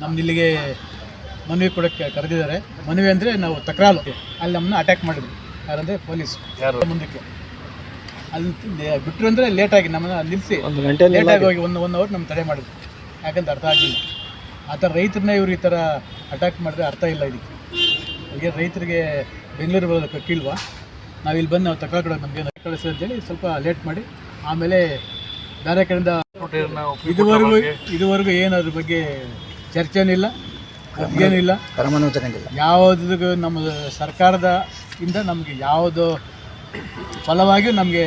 ನಮ್ದು ಇಲ್ಲಿಗೆ ಮನವಿ ಕೊಡೋಕ್ಕೆ ಕರೆದಿದ್ದಾರೆ. ಮನವಿ ಅಂದರೆ ನಾವು ತಕರಾಲು ಅಲ್ಲಿ ನಮ್ಮನ್ನ ಅಟ್ಯಾಕ್ ಮಾಡಿದ್ರು. ಯಾರಂದರೆ ಪೊಲೀಸ್? ಮುಂದಕ್ಕೆ. ಅಲ್ಲಿ ಬಿಟ್ಟರು ಅಂದರೆ ಲೇಟಾಗಿ ನಮ್ಮನ್ನ ನಿಲ್ಲಿಸಿ ಒಂದು ಗಂಟೆ ಲೇಟಾಗಿ ಹೋಗಿ ಒಂದು ಒನ್ ಅವರ್ ನಮ್ಮ ತಡೆ ಮಾಡಿದ್ರು. ಯಾಕಂತ ಅರ್ಥ ಆಗಿಲ್ಲ. ಆ ಥರ ರೈತರನ್ನ ಇವ್ರು ಈ ಥರ ಅಟ್ಯಾಕ್ ಮಾಡಿದ್ರೆ ಅರ್ಥ ಇಲ್ಲ ಇದಕ್ಕೆ. ಈಗ ರೈತರಿಗೆ ಬೆಂಗಳೂರು ಬರೋದಕ್ಕೆ ಕೀಳ್ವಾ. ನಾವು ಇಲ್ಲಿ ಬಂದು ನಾವು ತಗೊಳಕ್ಕೆ ನಮಗೆ ಕಳಿಸಿ ಅಂತೇಳಿ ಸ್ವಲ್ಪ ಲೇಟ್ ಮಾಡಿ ಆಮೇಲೆ ಬೇರೆ ಕಡೆಯಿಂದ ಇದುವರೆಗೂ ಇದುವರೆಗೂ ಏನಾದ್ರ ಅದ್ರ ಬಗ್ಗೆ ಚರ್ಚೆನೂ ಏನಿಲ್ಲ ಕ್ರಮನೂ ತಗೊಂಡಿಲ್ಲ ಯಾವುದಕ್ಕೂ ನಮ್ಮ ಸರ್ಕಾರದ ಇಂದ ನಮಗೆ ಯಾವುದು ಫಲವಾಗಿಯೂ ನಮಗೆ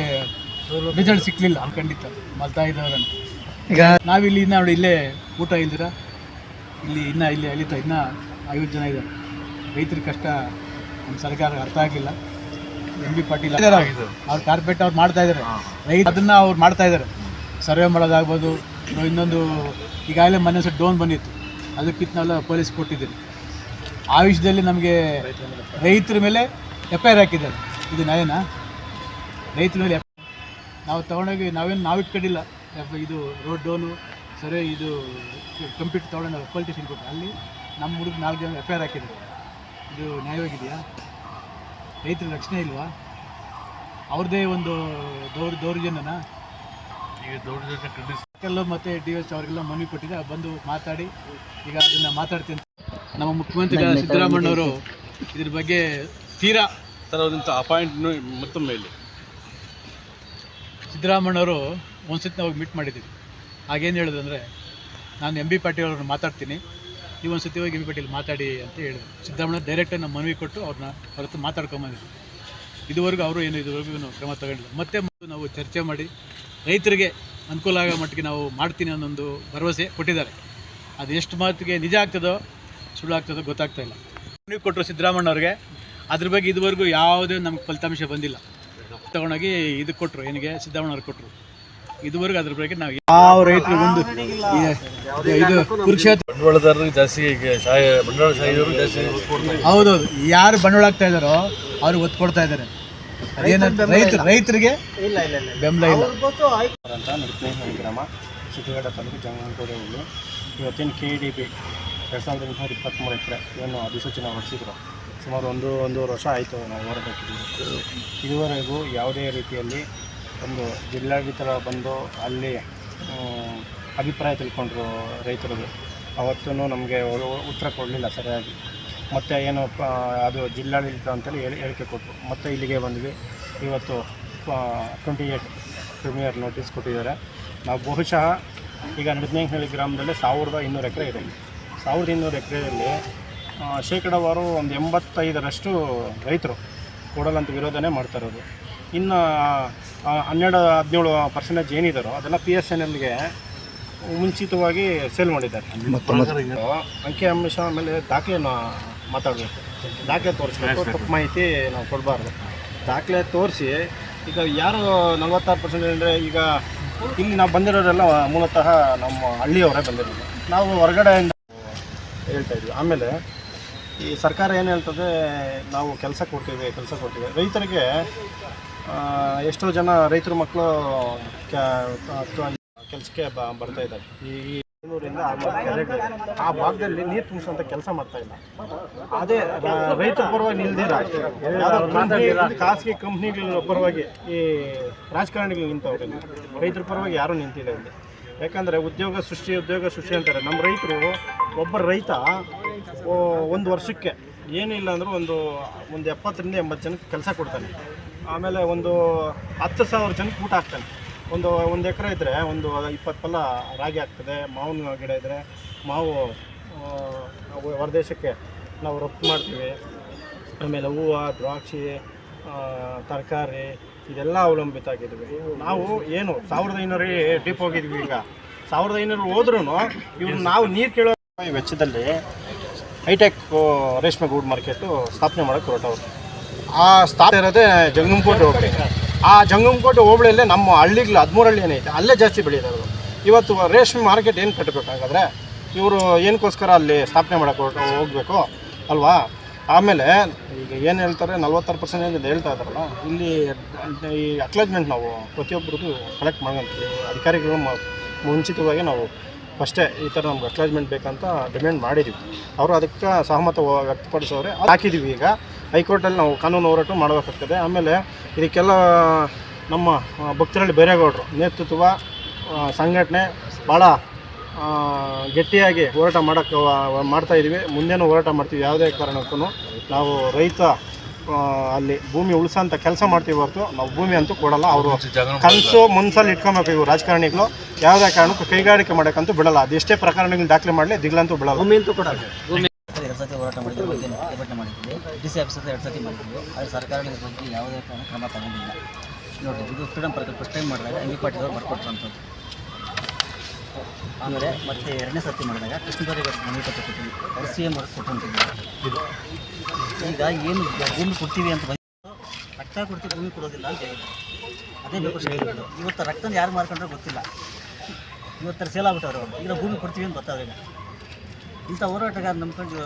ರಿಸಲ್ಟ್ ಸಿಕ್ಕಲಿಲ್ಲ ಖಂಡಿತ. ಮಲ್ತಾ ಇದ್ದವರನ್ನು ಈಗ ನಾವಿಲ್ಲಿ ಇನ್ನು ನೋಡಿ ಇಲ್ಲೇ ಊಟ ಇಲ್ದಿರ? ಇಲ್ಲಿ ಇನ್ನ ಇಲ್ಲಿ ಅಲಿತಾ ಇನ್ನೂ ಐವತ್ತು ಜನ ಇದ್ದಾರೆ. ರೈತರ ಕಷ್ಟ ನಮ್ಮ ಸರ್ಕಾರ ಅರ್ಥ ಆಗಲಿಲ್ಲ. ಎಂ ಬಿ ಪಾಟೀಲ್ ಅವ್ರು. ಕಾರ್ಪೆಟ್ ಅವ್ರು ಮಾಡ್ತಾ ಇದ್ದಾರೆ. ರೈತ ಅದನ್ನು ಅವ್ರು ಮಾಡ್ತಾ ಇದ್ದಾರೆ. ಸರ್ವೆ ಮಾಡೋದಾಗ್ಬೋದು ಇನ್ನೊಂದು ಈಗಾಗಲೇ ಮೊನ್ನೆ ಸಹ ಡೋನ್ ಬಂದಿತ್ತು. ಅದಕ್ಕಿಂತ ನಾವೆಲ್ಲ ಪೊಲೀಸ್ ಕೊಟ್ಟಿದ್ದೀವಿ ಆ ವಿಷಯದಲ್ಲಿ ನಮಗೆ ರೈತರ ಮೇಲೆ ಎಫ್ ಐ ಆರ್ ಹಾಕಿದ್ದಾರೆ. ಇದು ನ್ಯಾಯನಾ? ರೈತರ ಮೇಲೆ ನಾವು ತೊಗೊಂಡೋಗಿ ನಾವೇನು ನಾವು ಇಟ್ಕೊಂಡಿಲ್ಲ. ಇದು ರೋಡ್ ಡೋನು, ಸರಿ, ಇದು ಕಂಪ್ಯೂಟರ್ ತೊಗೊಂಡು ಪೊಲಿಟಿಷನ್ ಕೊಟ್ಟು ಅಲ್ಲಿ ನಮ್ಮ ಹುಡುಗ ನಾಲ್ಕು ಜನ ಎಫ್ ಐ ಆರ್ ಹಾಕಿದ್ದಾರೆ. ಇದು ನ್ಯಾಯವಾಗಿದೆಯಾ? ರೈತರ ರಕ್ಷಣೆ ಇಲ್ವಾ? ಅವ್ರದ್ದೇ ಒಂದು ದೌರ್ ದೌರ್ಜನ್ಯನ? ಕೆಲವು ಮತ್ತೆ ಡಿ ಎಸ್ ಅವರಿಗೆಲ್ಲ ಮನವಿ ಕೊಟ್ಟಿದೆ ಬಂದು ಮಾತಾಡಿ. ಈಗ ಅದನ್ನ ಮಾತಾಡ್ತೀನಿ. ನಮ್ಮ ಮುಖ್ಯಮಂತ್ರಿ ಸಿದ್ದರಾಮಣ್ಣವರು ಇದ್ರ ಬಗ್ಗೆ ತೀರಾ ತರೋದಂಥ ಅಪಾಯಿಂಟ್ ಮತ್ತೊಮ್ಮೆ ಇಲ್ಲಿ ಸಿದ್ದರಾಮಣ್ಣವರು ಒಂದ್ಸತಿ ನಾವು ಮೀಟ್ ಮಾಡಿದ್ದೀವಿ. ಆಗೇನು ಹೇಳಿದ್ರು ಅಂದರೆ ನಾನು ಎಂ ಬಿ ಪಾಟೀಲ್ ಅವ್ರನ್ನ ಮಾತಾಡ್ತೀನಿ. ನೀವು ಒಂದು ಸತಿ ಹೋಗಿ ಎಂ ಬಿ ಪಾಟೀಲ್ ಮಾತಾಡಿ ಅಂತ ಹೇಳಿದ್ರು. ಸಿದ್ದರಾಮಣ್ಣ ಡೈರೆಕ್ಟಾಗಿ ನಮ್ಮ ಮನವಿ ಕೊಟ್ಟು ಅವ್ರನ್ನ ಹೊರತು ಮಾತಾಡ್ಕೊಂಬಂದಿದ್ರು ಇದುವರೆಗೂ ಅವರು ಏನು ಇದುವರೆಗೂ ಏನು ಕ್ರಮ ತಗೊಂಡಿಲ್ಲ. ಮತ್ತೆ ನಾವು ಚರ್ಚೆ ಮಾಡಿ ರೈತರಿಗೆ ಅನುಕೂಲ ಆಗೋ ಮಟ್ಟಿಗೆ ನಾವು ಮಾಡ್ತೀನಿ ಅನ್ನೊಂದು ಭರವಸೆ ಕೊಟ್ಟಿದ್ದಾರೆ. ಅದು ಎಷ್ಟು ಮಾತಿಗೆ ನಿಜ ಆಗ್ತದೋ ಸುಳ್ಳು ಆಗ್ತದೋ ಗೊತ್ತಾಗ್ತಾ ಇಲ್ಲ. ನೀವು ಕೊಟ್ಟರು ಸಿದ್ದರಾಮಣ್ಣವ್ರಿಗೆ ಅದ್ರ ಬಗ್ಗೆ ಇದುವರೆಗೂ ಯಾವುದೇ ನಮ್ಗೆ ಫಲಿತಾಂಶ ಬಂದಿಲ್ಲ. ತಗೊಂಡೋಗಿ ಇದು ಕೊಟ್ಟರು ಏನಿಗೆ ಸಿದ್ದರಾಮಣ್ಣವ್ರು ಕೊಟ್ಟರು ಇದುವರೆಗೂ ಅದ್ರ ಬಗ್ಗೆ ನಾವು ಯಾವ ರೈತರು ಒಂದು ಇದು ಕುರುಕ್ಷೇತ್ರ ಬಂಡವಾಳದಾರರು ಜಾಸ್ತಿ ಬಂಡವಾಳ. ಹೌದೌದು. ಯಾರು ಬಂಡವಾಳ ಆಗ್ತಾ ಇದ್ದಾರೋ ಅವ್ರಿಗೆ ಒತ್ತು ಕೊಡ್ತಾ ಇದ್ದಾರೆ. ರೈತರು ರೈತರಿಗೆ ಬೆಂಬಲ ಇಲ್ಲ. ಅಂತ ನಡುಕನೇಹಳ್ಳಿ ಗ್ರಾಮ ಶಿಡ್ಲಘಟ್ಟ ತಾಲೂಕು ಜಂಗನಕೋಡೆ ಊರು ಇವತ್ತೇನು ಕೆ ಡಿ ಬಿ ಎರಡು ಸಾವಿರದ ಎಂಟುನೂರ ಇಪ್ಪತ್ತ್ಮೂರು ಎಕರೆ ಏನು ಅಧಿಸೂಚನೆ ಹೊರಡಿಸಿದ್ರು. ಸುಮಾರು ಒಂದು ಒಂದೂವರೆ ವರ್ಷ ಆಯಿತು ನಾವು ಹೋರಾಟ ಇದುವರೆಗೂ ಯಾವುದೇ ರೀತಿಯಲ್ಲಿ ಒಂದು ಜಿಲ್ಲಾಡಳಿತ ಬಂದು ಅಲ್ಲಿ ಅಭಿಪ್ರಾಯ ತಿಳ್ಕೊಂಡ್ರು ರೈತರದು. ಅವತ್ತೂ ನಮಗೆ ಉತ್ತರ ಕೊಡಲಿಲ್ಲ ಸರಿಯಾಗಿ. ಮತ್ತು ಏನು ಪ- ಅದು ಜಿಲ್ಲಾಡಳಿತ ಅಂತೇಳಿ ಹೇಳಿ ಹೇಳಿಕೆ ಕೊಟ್ಟರು ಮತ್ತು ಇಲ್ಲಿಗೆ ಬಂದ್ವಿ. ಇವತ್ತು ಟ್ವೆಂಟಿ ಏಯ್ಟ್ ಪ್ರೀಮಿಯರ್ ನೋಟಿಸ್ ಕೊಟ್ಟಿದ್ದಾರೆ. ನಾವು ಬಹುಶಃ ಈಗ ನಡಜ್ನೇಹಳ್ಳಿ ಗ್ರಾಮದಲ್ಲಿ ಸಾವಿರದ ಇನ್ನೂರು ಎಕರೆ ಇದೆ. ಸಾವಿರದ ಇನ್ನೂರು ಎಕರೆಯಲ್ಲಿ ಶೇಕಡಾವಾರು ಒಂದು ಎಂಬತ್ತೈದರಷ್ಟು ರೈತರು ಕೊಡಲ್ಲ ಅಂತ ವಿರೋಧನೇ ಮಾಡ್ತಾ ಇರೋದು. ಇನ್ನು ಹನ್ನೆರಡು ಹದಿನೇಳು ಪರ್ಸೆಂಟೇಜ್ ಏನಿದ್ದಾರೋ ಅದೆಲ್ಲ ಪಿ ಎಸ್ ಎನ್ ಎಲ್ಗೆ ಮುಂಚಿತವಾಗಿ ಸೇಲ್ ಮಾಡಿದ್ದಾರೆ. ಅಂಕಿ ಅಂಶ ಆಮೇಲೆ ದಾಖಲೆಯನ್ನು ಮಾತಾಡಬೇಕು. ದಾಖಲೆ ತೋರಿಸ್ಬೇಕು. ತಪ್ಪು ಮಾಹಿತಿ ನಾವು ಕೊಡಬಾರ್ದು. ದಾಖಲೆ ತೋರಿಸಿ ಈಗ ಯಾರು ನಲ್ವತ್ತಾರು ಪರ್ಸೆಂಟ್ ಅಂದರೆ ಈಗ ಇಲ್ಲಿ ನಾವು ಬಂದಿರೋರೆಲ್ಲ ಮೂಲತಃ ನಮ್ಮ ಹಳ್ಳಿಯವರೇ ಬಂದಿರೋದು. ನಾವು ಹೊರಗಡೆಯಿಂದ ಹೇಳ್ತಾ ಇದ್ವಿ. ಆಮೇಲೆ ಈ ಸರ್ಕಾರ ಏನು ಹೇಳ್ತದೆ ನಾವು ಕೆಲಸ ಕೊಡ್ತೀವಿ ಕೆಲಸ ಕೊಡ್ತೀವಿ. ರೈತರಿಗೆ ಎಷ್ಟೋ ಜನ ರೈತರ ಮಕ್ಕಳು ಕೆಲಸಕ್ಕೆ ಬರ್ತಾ ಇದ್ದಾರೆ. ಈ ಆ ಭಾಗದಲ್ಲಿ ನೀರು ತುಂಬಿಸುವಂಥ ಕೆಲಸ ಮಾಡ್ತಾ ಇಲ್ಲ. ಅದೇ ರೈತ ರೈತರ ಪರವಾಗಿ ನಿಲ್ದಿರ. ಖಾಸಗಿ ಕಂಪ್ನಿಗಳ ಪರವಾಗಿ ಈ ರಾಜಕಾರಣಿಗಳು ನಿಂತವ್ರೆ ಇಲ್ಲಿ. ರೈತರ ಪರವಾಗಿ ಯಾರು ನಿಂತಿಲ್ಲ ಇಲ್ಲಿ. ಯಾಕಂದರೆ ಉದ್ಯೋಗ ಸೃಷ್ಟಿ ಉದ್ಯೋಗ ಸೃಷ್ಟಿ ಅಂತಾರೆ. ನಮ್ಮ ರೈತರು ಒಬ್ಬ ರೈತ ಒಂದು ವರ್ಷಕ್ಕೆ ಏನಿಲ್ಲ ಅಂದರೂ ಒಂದು ಒಂದು ಎಪ್ಪತ್ತರಿಂದ ಎಂಬತ್ತು ಜನಕ್ಕೆ ಕೆಲಸ ಕೊಡ್ತಾನೆ. ಆಮೇಲೆ ಒಂದು ಹತ್ತು ಸಾವಿರ ಜನಕ್ಕೆ ಊಟ ಹಾಕ್ತಾನೆ. ಒಂದು ಒಂದು ಎಕರೆ ಇದ್ದರೆ ಒಂದು ಇಪ್ಪತ್ತು ಫಲ ರಾಗಿ ಆಗ್ತದೆ, ಮಾವಿನ ಗಿಡ ಇದ್ದರೆ ಮಾವು ಹೊರದೇಶಕ್ಕೆ ನಾವು ರಫ್ತು ಮಾಡ್ತೀವಿ. ಆಮೇಲೆ ಹೂವು, ದ್ರಾಕ್ಷಿ ತರಕಾರಿ ಇದೆಲ್ಲ ಅವಲಂಬಿತ ಆಗಿದ್ವಿ. ನಾವು ಏನು ಸಾವಿರದ ಐನೂರು ಡಿಪ್ ಹೋಗಿದ್ವಿ ಈಗ. ಸಾವಿರದ ಐನೂರು ಹೋದ್ರೂ ಇವ್ರು ನಾವು ನೀರು ಕೇಳೋ ವೆಚ್ಚದಲ್ಲಿ ಹೈಟೆಕ್ ರೇಷ್ಮೆ ಗೂಡ್ ಮಾರ್ಕೆಟು ಸ್ಥಾಪನೆ ಮಾಡೋಕ್ಕೆ ಹೊರಟವ್ರು. ಆ ಸ್ಥಾಪನೆ ಇರೋದೇ ಜಂಗಮಕೋಟೆ ಹೋಬಳಿ ಆ ಜಂಗಮಕೋಟೆ ಹೋಬಳಿಯಲ್ಲೇ ನಮ್ಮ ಹಳ್ಳಿಗಳು ಹದಿಮೂರು ಹಳ್ಳಿ ಏನೈತೆ, ಅಲ್ಲೇ ಜಾಸ್ತಿ ಬೆಳೆಯೋದು. ಇವತ್ತು ರೇಷ್ಮೆ ಮಾರ್ಕೆಟ್ ಏನು ಕಟ್ಟಬೇಕಾಗಾದ್ರೆ ಇವರು ಏನಕ್ಕೋಸ್ಕರ ಅಲ್ಲಿ ಸ್ಥಾಪನೆ ಮಾಡೋಕೆ ಹೋಗಬೇಕು, ಅಲ್ವಾ? ಆಮೇಲೆ ಈಗ ಏನು ಹೇಳ್ತಾರೆ, ನಲ್ವತ್ತಾರು ಪರ್ಸೆಂಟ್ ಅಂತ ಹೇಳ್ತಾ ಇದ್ದಾರಲ್ಲ, ಇಲ್ಲಿ ಈ ಅಕ್ಲಾಜ್ಮೆಂಟ್ ನಾವು ಪ್ರತಿಯೊಬ್ಬರದ್ದು ಕಲೆಕ್ಟ್ ಮಾಡ್ಕೊಂತೀವಿ. ಅಧಿಕಾರಿಗಳು ಮುಂಚಿತವಾಗಿ ನಾವು ಫಸ್ಟೇ ಈ ಥರ ನಮ್ಗೆ ಅಕ್ಲಾಜ್ಮೆಂಟ್ ಬೇಕಂತ ಡಿಮ್ಯಾಂಡ್ ಮಾಡಿದ್ದೀವಿ ಅವರು ಅದಕ್ಕೆ ಸಹಮತ ವ್ಯ- ವ್ಯಕ್ತಪಡಿಸೋರೆ. ಹಾಕಿದ್ದೀವಿ ಈಗ. ಹೈಕೋರ್ಟಲ್ಲಿ ನಾವು ಕಾನೂನು ಹೋರಾಟ ಮಾಡಬೇಕಾಗ್ತದೆ. ಆಮೇಲೆ ಇದಕ್ಕೆಲ್ಲ ನಮ್ಮ ಭಕ್ತರಲ್ಲಿ ಬೈರೇಗೌಡರು ನೇತೃತ್ವ ಸಂಘಟನೆ ಭಾಳ ಗಟ್ಟಿಯಾಗಿ ಹೋರಾಟ ಮಾಡೋಕ್ಕೆ ಮಾಡ್ತಾ ಇದ್ದೀವಿ ಮುಂದೇನು ಹೋರಾಟ ಮಾಡ್ತೀವಿ ಯಾವುದೇ ಕಾರಣಕ್ಕೂ. ನಾವು ರೈತ ಅಲ್ಲಿ ಭೂಮಿ ಉಳಿಸೋಂಥ ಕೆಲಸ ಮಾಡ್ತೀವಿ ಹೊರತು ನಾವು ಭೂಮಿ ಅಂತೂ ಕೊಡಲ್ಲ. ಅವರು ಕನಸು ಮುನ್ಸಲ್ಲಿ ಇಟ್ಕೊಬೇಕು ಇವು ರಾಜಕಾರಣಿಗಳು. ಯಾವುದೇ ಕಾರಣಕ್ಕೂ ಕೈಗಾರಿಕೆ ಮಾಡೋಕ್ಕಂತೂ ಬಿಡಲ್ಲ. ಅದೆಷ್ಟೇ ಪ್ರಕರಣಗಳು ದಾಖಲೆ ಮಾಡಲಿ ದಿಗ್ಲಂತೂ ಬಿಡಲ್ಲ. ಭೂಮಿ ಅಂತೂ ಕೊಡಲ್ಲ. ಸತಿ ಹೋರಾಟ ಪ್ರತಿಭಟನೆ ಮಾಡಿದ್ವಿ. ಡಿ ಸಿ ಆಫೀಸರ್ ಎರಡು ಸತಿ ಮಾಡಿದ್ವಿ. ಆದರೆ ಸರ್ಕಾರ ಇದ್ರ ಬಗ್ಗೆ ಯಾವುದೇ ಕಾರಣ ಕ್ರಮ ತಗೊಂಡಿಲ್ಲ. ನೋಡಿ, ಇದು ಫ್ರೀಡಮ್ ಪಾರ್ಕ್ ಫಸ್ಟ್ ಟೈಮ್ ಮಾಡಿದಾಗ ಎಂ ಬಿ ಪಾಟೀಲ್ ಬರ್ಕೊಟ್ರಂಥದ್ದು ಆಮೇಲೆ ಮತ್ತೆ ಎರಡನೇ ಸರ್ತಿ ಮಾಡಿದಾಗ ಕೃಷ್ಣದವರಿಗೆ ಮನೆ ಪತ್ರ ಕೊಟ್ಟಿದ್ವಿ. ಅವ್ರು ಸಿ ಎಂ ಅವ್ರಿಗೆ ಕೊಟ್ಟಿದ್ದೀವಿ ಈಗ ಏನು ಭೂಮಿ ಕೊಡ್ತೀವಿ ಅಂತ ಬಂದು ರಕ್ತ ಕೊಡ್ತೀವಿ, ಭೂಮಿ ಕೊಡೋದಿಲ್ಲ ಅಂತ ಹೇಳಿದ್ರು. ಅದೇ ಬೇಕು ಹೇಳಿದ್ರು. ಇವತ್ತು ರಕ್ತನ ಯಾರು ಮಾರ್ಕೊಂಡ್ರೆ ಗೊತ್ತಿಲ್ಲ. ಇವತ್ತರ ಸೇಲ್ ಆಗ್ಬಿಟ್ಟವ್ರು ಅವರು. ಈಗ ಭೂಮಿ ಕೊಡ್ತೀವಿ ಅಂತ ಗೊತ್ತಾಗ ಇಂಥ ಹೋರಾಟಗಾರ ನಂಬ್ಕೊಂಡು